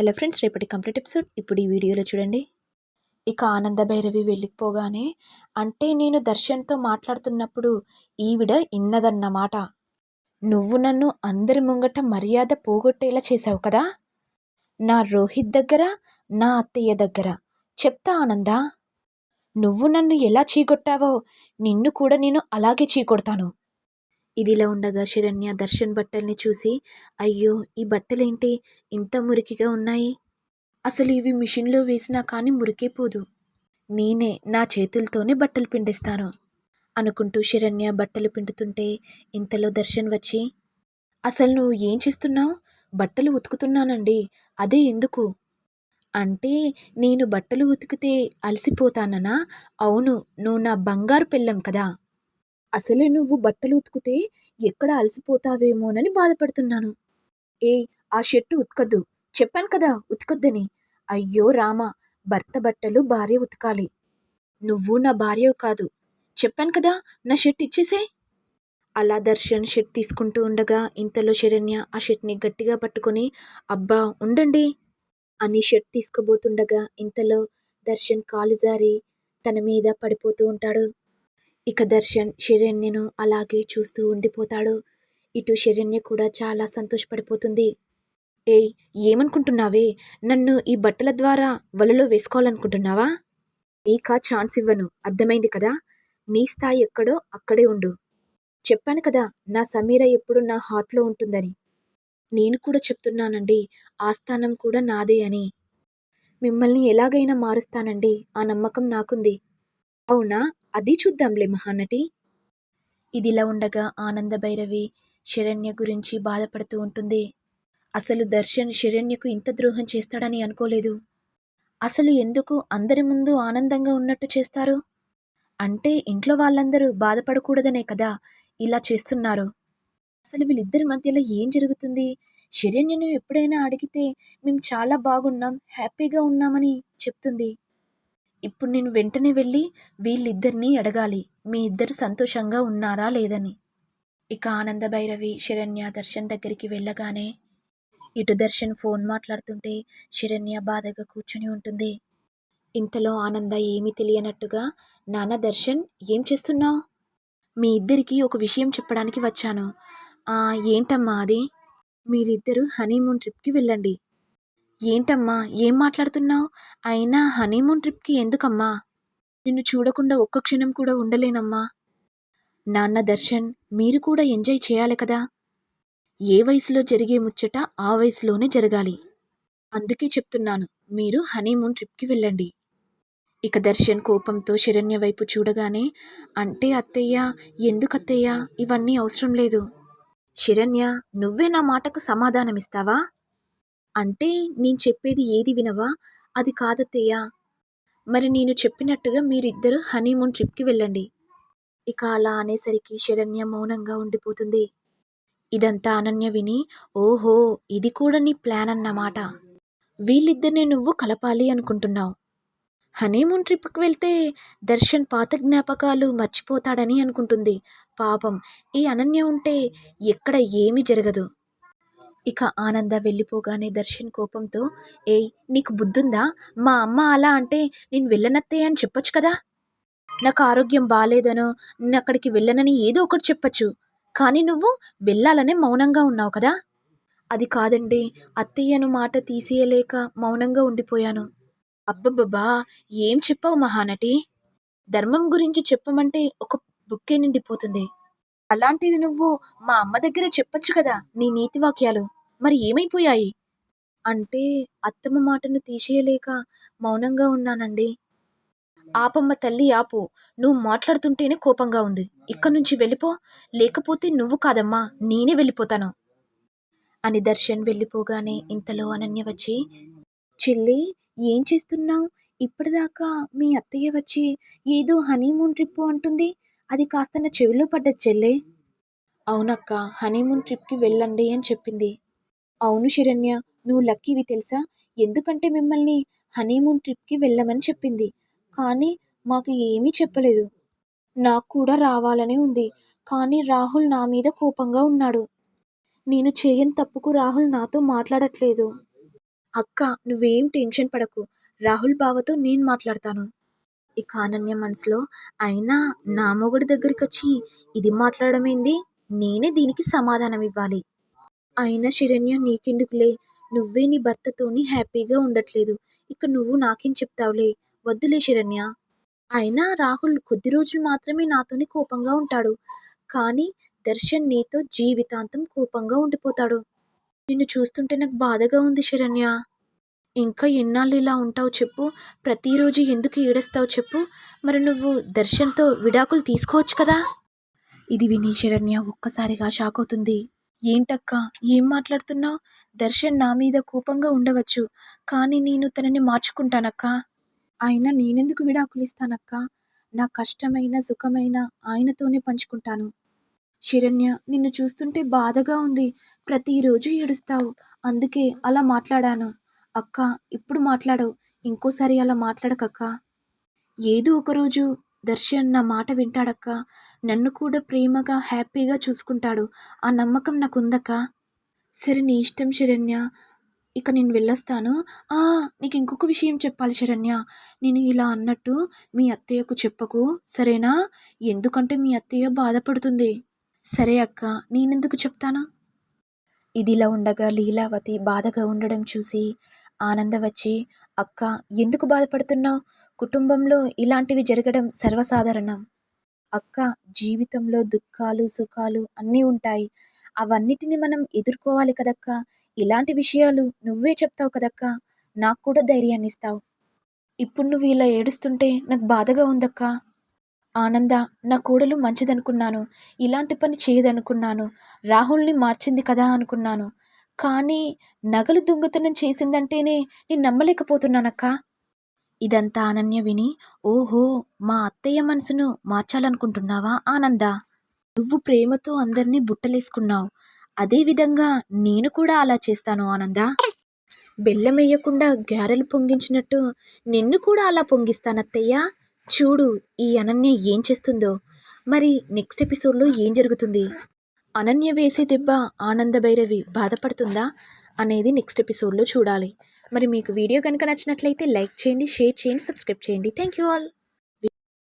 Hello friends రేపటి complete episode. ఇప్పుడు ఈ వీడియోలో చూడండి. ఇక ఆనంద భైరవి వెళ్ళిపోగానే అంటే నేను దర్శన్తో మాట్లాడుతున్నప్పుడు ఈవిడ ఇన్నదన్నమాట. నువ్వు నన్ను అందరి ముంగట మర్యాద పోగొట్టేలా చేశావు కదా? నా రోహిత్ దగ్గర నా అత్తయ్య దగ్గర. చెప్తా ఆనంద? నువ్వు నన్ను ఎలా చీకొట్టావో నిన్ను కూడా నేను అలాగే చీకొడతాను. ఇదిలా ఉండగా శరణ్య దర్శన్ బట్టల్ని చూసి అయ్యో ఈ బట్టలేంటి? ఇంత మురికిగా ఉన్నాయి. అసలు ఇవి మిషన్లో వేసినా కానీ మురికే పోదు. నేనే నా చేతులతోనే బట్టలు పిండిస్తాను అనుకుంటూ శరణ్య బట్టలు పిండుతుంటే ఇంతలో దర్శన్ వచ్చి అసలు నువ్వు ఏం చేస్తున్నావు? బట్టలు ఉతుకుతున్నానండి. అదే ఎందుకు? అంటే నేను బట్టలు ఉతికితే అలసిపోతాననా? అవును నువ్వు నా బంగారు పిల్లం కదా. అసలే నువ్వు బట్టలు ఉతికితే ఎక్కడ అలసిపోతావేమోనని బాధపడుతున్నాను. ఏ ఆ షర్టు ఉతకద్దు. చెప్పాను కదా ఉతకొద్దని. అయ్యో రామ భర్త బట్టలు భార్య ఉతకాలి. నువ్వు నా భార్య కాదు. చెప్పాను కదా నా షర్ట్ ఇచ్చేసే. అలా దర్శన్ షర్ట్ తీసుకుంటూ ఉండగా ఇంతలో శరణ్య ఆ షర్ట్ని గట్టిగా పట్టుకొని అబ్బా ఉండండి అని షర్ట్ తీసుకోబోతుండగా ఇంతలో దర్శన్ కాలు జారి తన మీద పడిపోతూ ఉంటాడు. ఇక దర్శన్ శరణ్యను అలాగే చూస్తూ ఉండిపోతాడు. ఇటు శరణ్య కూడా చాలా సంతోషపడిపోతుంది. ఏయ్ ఏమనుకుంటున్నావే? నన్ను ఈ బట్టల ద్వారా వలలో వేసుకోవాలనుకుంటున్నావా? నీకా ఛాన్స్ ఇవ్వను. అర్థమైంది కదా? నీ స్థాయి ఎక్కడో అక్కడే ఉండు. చెప్పాను కదా నా సమీర ఎప్పుడు నా హార్ట్లో ఉంటుందని. నేను కూడా చెప్తున్నానండి ఆ స్థానం కూడా నాదే అని. మిమ్మల్ని ఎలాగైనా మారుస్తానండి ఆ నమ్మకం నాకుంది. అవునా? అది చూద్దాంలే మహానటి. ఇదిలా ఉండగా ఆనంద భైరవి శరణ్య గురించి బాధపడుతూ ఉంటుంది. అసలు దర్శన్ శరణ్యకు ఇంత ద్రోహం చేస్తాడని అనుకోలేదు. అసలు ఎందుకు అందరి ముందు ఆనందంగా ఉన్నట్టు చేస్తారు? అంటే ఇంట్లో వాళ్ళందరూ బాధపడకూడదనే కదా ఇలా చేస్తున్నారు. అసలు వీళ్ళిద్దరి మధ్యలో ఏం జరుగుతుంది? శరణ్యను ఎప్పుడైనా అడిగితే మేము చాలా బాగున్నాం హ్యాపీగా ఉన్నామని చెప్తుంది. ఇప్పుడు నేను వెంటనే వెళ్ళి వీళ్ళిద్దరినీ అడగాలి. మీ ఇద్దరు సంతోషంగా ఉన్నారా లేదని. ఇక ఆనంద భైరవి శరణ్య దర్శన్ దగ్గరికి వెళ్ళగానే ఇటు దర్శన్ ఫోన్ మాట్లాడుతుంటే శరణ్య బాధగా కూర్చుని ఉంటుంది. ఇంతలో ఆనంద ఏమీ తెలియనట్టుగా నాన్న దర్శన్ ఏం చేస్తున్నావు? మీ ఇద్దరికి ఒక విషయం చెప్పడానికి వచ్చాను. ఏంటమ్మా అది? మీరిద్దరూ హనీమూన్ ట్రిప్కి వెళ్ళండి. ఏంటమ్మా? ఏం మాట్లాడుతున్నావు? అయినా హనీమూన్ ట్రిప్కి ఎందుకమ్మా? నిన్ను చూడకుండా ఒక్క క్షణం కూడా ఉండలేనమ్మా. నాన్న దర్శన్ మీరు కూడా ఎంజాయ్ చేయాలి కదా? ఏ వయసులో జరిగే ముచ్చట ఆ వయసులోనే జరగాలి. అందుకే చెప్తున్నాను మీరు హనీమూన్ ట్రిప్కి వెళ్ళండి. ఇక దర్శన్ కోపంతో శరణ్య వైపు చూడగానే అంటే అత్తయ్య ఎందుకు అత్తయ్య? ఇవన్నీ అవసరం లేదు. శరణ్య నువ్వే నా మాటకు సమాధానమిస్తావా? అంటే నేను చెప్పేది ఏది వినవా? అది కాదత్తయ్య మరి నేను చెప్పినట్టుగా మీరిద్దరూ హనీమూన్ ట్రిప్కి వెళ్ళండి. ఇక అలా అనేసరికి శరణ్య మౌనంగా ఉండిపోతుంది. ఇదంతా అనన్య విని ఓహో ఇది కూడా నీ ప్లాన్ అన్నమాట. వీళ్ళిద్దరిని నువ్వు కలపాలి అనుకుంటున్నావు. హనీమూన్ ట్రిప్కి వెళ్తే దర్శన్ పాత జ్ఞాపకాలు మర్చిపోతాడని అనుకుంటుంది. పాపం ఈ అనన్య ఉంటే ఎక్కడ ఏమీ జరగదు. ఇక ఆనంద వెళ్ళిపోగానే దర్శన్ కోపంతో ఏయ్ నీకు బుద్ధుందా? మా అమ్మ అలా అంటే నేను వెళ్ళనత్తే అని చెప్పొచ్చు కదా? నాకు ఆరోగ్యం బాగాలేదనో నేను అక్కడికి వెళ్ళనని ఏదో ఒకటి చెప్పచ్చు. కానీ నువ్వు వెళ్ళాలనే మౌనంగా ఉన్నావు కదా? అది కాదండి అత్తయ్యను మాట తీసేయలేక మౌనంగా ఉండిపోయాను. అబ్బబ్బబ్బా ఏం చెప్పావు మహానటి? ధర్మం గురించి చెప్పమంటే ఒక బుక్కే నిండిపోతుంది. అలాంటిది నువ్వు మా అమ్మ దగ్గర చెప్పొచ్చు కదా నీ నీతి వాక్యాలు. మరి ఏమైపోయాయి? అంటే అత్తమ్మ మాటను తీసేయలేక మౌనంగా ఉన్నానండి. ఆపమ్మ తల్లి ఆపు. నువ్వు మాట్లాడుతుంటేనే కోపంగా ఉంది. ఇక్కడి నుంచి వెళ్ళిపో. లేకపోతే నువ్వు కాదమ్మా నేనే వెళ్ళిపోతాను. అని దర్శన్ వెళ్ళిపోగానే ఇంతలో అనన్య వచ్చి చెల్లి ఏం చేస్తున్నావు? ఇప్పటిదాకా మీ అత్తయ్య వచ్చి ఏదో హనీమూన్ ట్రిప్ అంటుంది. అది కాస్త నా చెవిలో పడ్డది చెల్లె. అవునక్క హనీమూన్ ట్రిప్కి వెళ్ళండి అని చెప్పింది. అవును శరణ్య నువ్వు లక్కీవి తెలుసా? ఎందుకంటే మిమ్మల్ని హనీమూన్ ట్రిప్కి వెళ్ళమని చెప్పింది. కానీ మాకు ఏమీ చెప్పలేదు. నాకు కూడా రావాలనే ఉంది. కానీ రాహుల్ నా మీద కోపంగా ఉన్నాడు. నేను చేయని తప్పుకు రాహుల్ నాతో మాట్లాడట్లేదు. అక్క నువ్వేం టెన్షన్ పడకు. రాహుల్ బావతో నేను మాట్లాడతాను. ఇక అనన్య మనసులో అయినా నా మొగుడి దగ్గరికి వచ్చి ఇది మాట్లాడమేంది? నేనే దీనికి సమాధానం ఇవ్వాలి అయినా శరణ్య నీకెందుకులే? నువ్వే నీ భర్తతోని హ్యాపీగా ఉండట్లేదు. ఇక నువ్వు నాకేం చెప్తావులే? వద్దులే శరణ్య. అయినా రాహుల్ కొద్ది రోజులు మాత్రమే నాతోని కోపంగా ఉంటాడు. కానీ దర్శన్ నీతో జీవితాంతం కోపంగా ఉండిపోతాడు. నిన్ను చూస్తుంటే నాకు బాధగా ఉంది శరణ్య. ఇంకా ఎన్నాళ్ళు ఇలా ఉంటావు చెప్పు? ప్రతిరోజు ఎందుకు ఏడుస్తావు చెప్పు? మరి నువ్వు దర్శన్తో విడాకులు తీసుకోవచ్చు కదా? ఇది విని శరణ్య ఒక్కసారిగా షాక్ అవుతుంది. ఏంటక్క? ఏం మాట్లాడుతున్నావు? దర్శన్ నా మీద కోపంగా ఉండవచ్చు. కానీ నేను తనని మార్చుకుంటానక్క. అయినా నేనెందుకు విడాకులు ఇస్తానక్క? నా కష్టమైన సుఖమైన ఆయనతోనే పంచుకుంటాను. శరణ్య నిన్ను చూస్తుంటే బాధగా ఉంది. ప్రతిరోజు ఏడుస్తావు. అందుకే అలా మాట్లాడాను. అక్క ఇప్పుడు మాట్లాడవు. ఇంకోసారి అలా మాట్లాడకక్క. ఏదో ఒకరోజు దర్శన్ నా మాట వింటాడక్క. నన్ను కూడా ప్రేమగా హ్యాపీగా చూసుకుంటాడు. ఆ నమ్మకం నాకు ఉందక్క సరే నీ ఇష్టం శరణ్య. ఇక నేను వెళ్ళొస్తాను. ఆ నీకు ఇంకొక విషయం చెప్పాలి శరణ్య. నేను ఇలా అన్నట్టు మీ అత్తయ్యకు చెప్పకు. సరేనా? ఎందుకంటే మీ అత్తయ్య బాధపడుతుంది. సరే అక్క నేనెందుకు చెప్తాను? ఇదిలా ఉండగా లీలావతి బాధగా ఉండడం చూసి ఆనంద వచ్చి అక్క ఎందుకు బాధపడుతున్నావు? కుటుంబంలో ఇలాంటివి జరగడం సర్వసాధారణం. అక్క జీవితంలో దుఃఖాలు సుఖాలు అన్నీ ఉంటాయి. అవన్నిటిని మనం ఎదుర్కోవాలి కదక్క? ఇలాంటి విషయాలు నువ్వే చెప్తావు కదక్క? నాకు కూడా ధైర్యాన్ని ఇస్తావు ఇప్పుడు నువ్వు ఇలా ఏడుస్తుంటే నాకు బాధగా ఉందక్క. ఆనంద నా కోడలు మంచిదనుకున్నాను. ఇలాంటి పని చేయదనుకున్నాను. రాహుల్ని మార్చింది కదా అనుకున్నాను. కానీ నగలు దొంగతనం చేసిందంటేనే నేను నమ్మలేకపోతున్నానక్క. ఇదంతా అనన్య విని ఓహో మా అత్తయ్య మనసును మార్చాలనుకుంటున్నావా ఆనంద? నువ్వు ప్రేమతో అందరినీ బుట్టలేసుకున్నావు. అదేవిధంగా నేను కూడా అలా చేస్తాను ఆనంద. బెల్లం వేయకుండా గారెలు పొంగించినట్టు నిన్ను కూడా అలా పొంగిస్తానత్తయ్యా. చూడు ఈ అనన్య ఏం చేస్తుందో. మరి నెక్స్ట్ ఎపిసోడ్లో ఏం జరుగుతుంది? అనన్య వేసే దెబ్బ ఆనంద భైరవి బాధపడుతుందా అనేది నెక్స్ట్ ఎపిసోడ్లో చూడాలి. మరి మీకు వీడియో కనుక నచ్చినట్లయితే లైక్ చేయండి షేర్ చేయండి సబ్స్క్రైబ్ చేయండి. Thank you all.